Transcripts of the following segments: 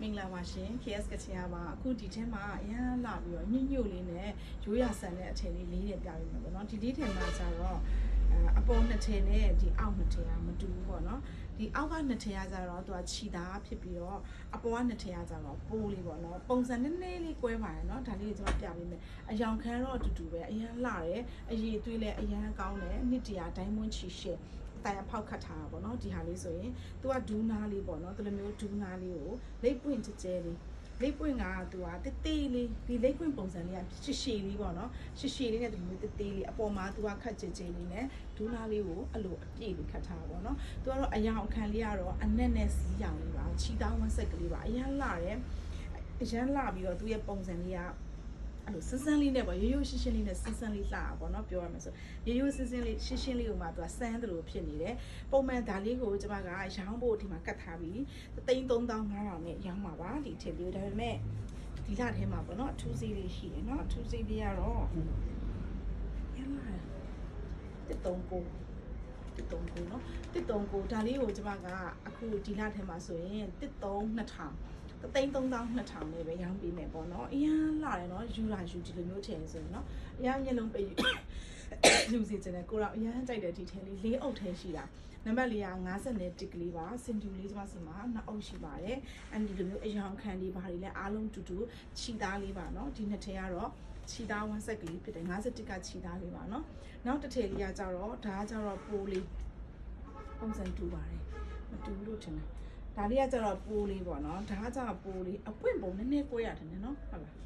မင်္ဂလာပါရှင် KS ကချင်ရပါအခုဒီထဲမှာအရန်လာပြီးတော့ညှိ့ညို့လေးနဲ့ရိုးရဆန်တဲ့အထည်လေးလေးနဲ့ပြပေးမှာပေါ့နော်ဒီဒီထဲမှာကျတော့အဲအပေါ်နှစ်ထည်နဲ့ဒီအောက်နှစ်ထည်ကမတူဘူးပေါ့နော်ဒီအောက်ကနှစ်ထည်ကကျတော့သူကခြီသားဖြစ်ပြီးတော့အပေါ်ကနှစ်ထည်ကကျတော့ပိုးလေးပေါ့နော်ပုံစံနည်းနည်းလေးကွဲပါတယ်နော်ဒါလေးကိုကျွန်တော်ပြပေးမယ်အယောင်ခံတော့အတူတူပဲအရန်လာတယ်အရေးသွေးလည်းအရန်ကောင်းတယ်နှစ်တရာဒိုင်းမွန်းချီရှက် တိုင်အဖောက်ခတ်ထားတာပေါ့နော်ဒီဟာလေးဆိုရင်သူကဒူးနာလေးပေါ့နော်ဒီလိုမျိုးဒူးနာလေးကိုလိပ်ပွင့်ကြဲကြဲလေးလိပ်ပွင့်ကသူကတေးသေးလေးဒီလိပ်ပွင့်ပုံစံလေးကရှည်ရှည်လေးပေါ့နော်ရှည်ရှည်လေးနဲ့ဒီလိုမျိုးတေးသေးလေးအပေါ်မှာသူကခတ်ကြဲကြဲလေးနဲ့ဒူးနာလေးကိုအဲ့လိုအပြည့်လေးခတ်ထားတာပေါ့နော်သူကတော့အယောင်အခန့်လေးကတော့အနက်နဲ့စီးရောင်လေးပါချီတောင်းဝက်ဆက်ကလေးပါအရန်လာတယ်အရန်လာပြီးတော့သူ့ရဲ့ပုံစံလေးက အဲ့လိုစန်းစန်းလေးနဲ့ပေါ့ရိုးရိုးရှင်းရှင်းလေးနဲ့စန်းစန်းလေးလှတာပေါ့နော်ပြောရမယ်ဆိုရိုးရိုးစန်းစန်းလေးရှင်းရှင်းလေးကိုမှသူကစမ်းတယ်လို့ဖြစ်နေတယ်ပုံမှန်ဒါလေးကိုကျွန်မကရောင်းဖို့ဒီမှာကတ်ထားပြီး33500နဲ့ရောင်းပါပါဒီထည့်ပြီးဒါပေမဲ့ဒီလထဲမှာပေါ့နော်အထူးစီးလေးရှိတယ်နော်အထူးစီးလေးကတော့ရလာတက်တုံးကိုတက်တုံးကိုနော်တက်တုံးကိုဒါလေးကိုကျွန်မကအခုဒီလထဲမှာဆိုရင်တက်တုံး2000 သိန်း3200နဲ့ပဲရောင်းပေးမယ်ပေါ့နော်အရန်လာတယ်နော်ယူလာယူဒီလိုမျိုးထည့်ဆိုရင်နော်အရန်မျက်လုံးပိတ်ယူစီချင်တယ်ကိုတော့အရန်ကြိုက်တဲ့ဒီထဲလေးလေးအုပ်ထဲရှိတာနံပါတ်လေးက50နဲ့တစ်ကလေးပါစင်တူလေးကျွန်မစီမှာနှစ်အုပ်ရှိပါတယ်အဲ့ဒီလိုမျိုးအယောင်ခံလေးဘာတွေလဲအားလုံးတူတူခြီသားလေးပါနော်ဒီနှစ်ထဲကတော့ခြီသား1ဆက်ကလေးဖြစ်တယ်51ကခြီသားလေးပါနော်နောက်တစ်ထည်လေးကကြတော့ဒါကကြတော့ပိုးလေးပုံစံတူပါတယ်မတူဘူးလို့ထင်တယ် ဒါလေးကကျတော့ပိုးလေးပေါ့နော်ဒါကကျတော့ပိုးလေးအပွင့်ပုံနည်းနည်းကွဲရတယ်နော်ဟုတ်လား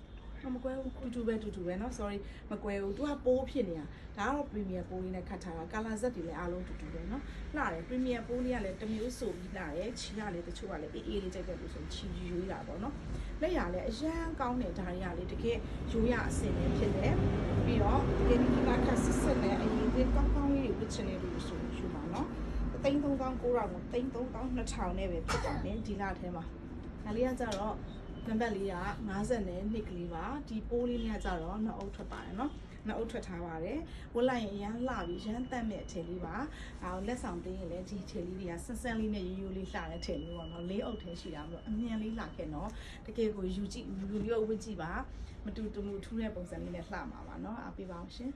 မကွဲဘူးတူတူပဲတူတူပဲเนาะ sorry မကွဲဘူးသူကပိုးဖြစ်နေတာဒါကတော့ premier ပိုးလေးနဲ့ခတ်ထားတာ color set တွေလည်းအားလုံးတူတူပဲเนาะလှတယ် premier ပိုးလေးကလည်းတစ်မျိုးဆိုပြီးလှတယ်ချီကလည်းတချို့ကလည်းအေးအေးလေးကြိုက်တယ်လို့ဆိုချီရွေးတာပေါ့เนาะလက်ရလည်းအရန်ကောင်းတယ်ဒါတွေကလေတကယ်ရိုးရအစင်လေးဖြစ်တယ်ပြီးတော့တကယ်ဒီကခတ်စစ်စစ်နဲ့အရင်ကကောင်းကောင်းလေးတွေဝစ်ချင်တယ်လို့ ့ 33900ကို33200နဲ့ပဲဖြစ်ပါတယ်ဒီလထဲမှာဒါလေးကကြတော့နံပါတ်လေးက50နဲ့နှစ်ကလေးပါဒီပိုးလေးနဲ့ကြတော့နှအုပ်ထွက်ပါတယ်เนาะနှအုပ်ထွက်ထားပါတယ်ဝတ်လိုက်ရင်ရမ်းလှပြီးရမ်းတက်မဲ့အထည်လေးပါအော်လက်ဆောင်သိရင်လည်းဒီအထည်လေးတွေကဆန်းဆန်းလေးနဲ့ရိုးရိုးလေးလှတဲ့အထည်လေးပေါ့เนาะလေးအုပ်ထဲရှိတာမလို့အမြန်လေးလှခဲ့เนาะတကယ်ကိုယူကြည့်လူလူရုပ်ဝတ်ကြည့်ပါမတူတူထူးတဲ့ပုံစံလေးနဲ့လှမှာပါเนาะအားပေးပါအောင်ရှင်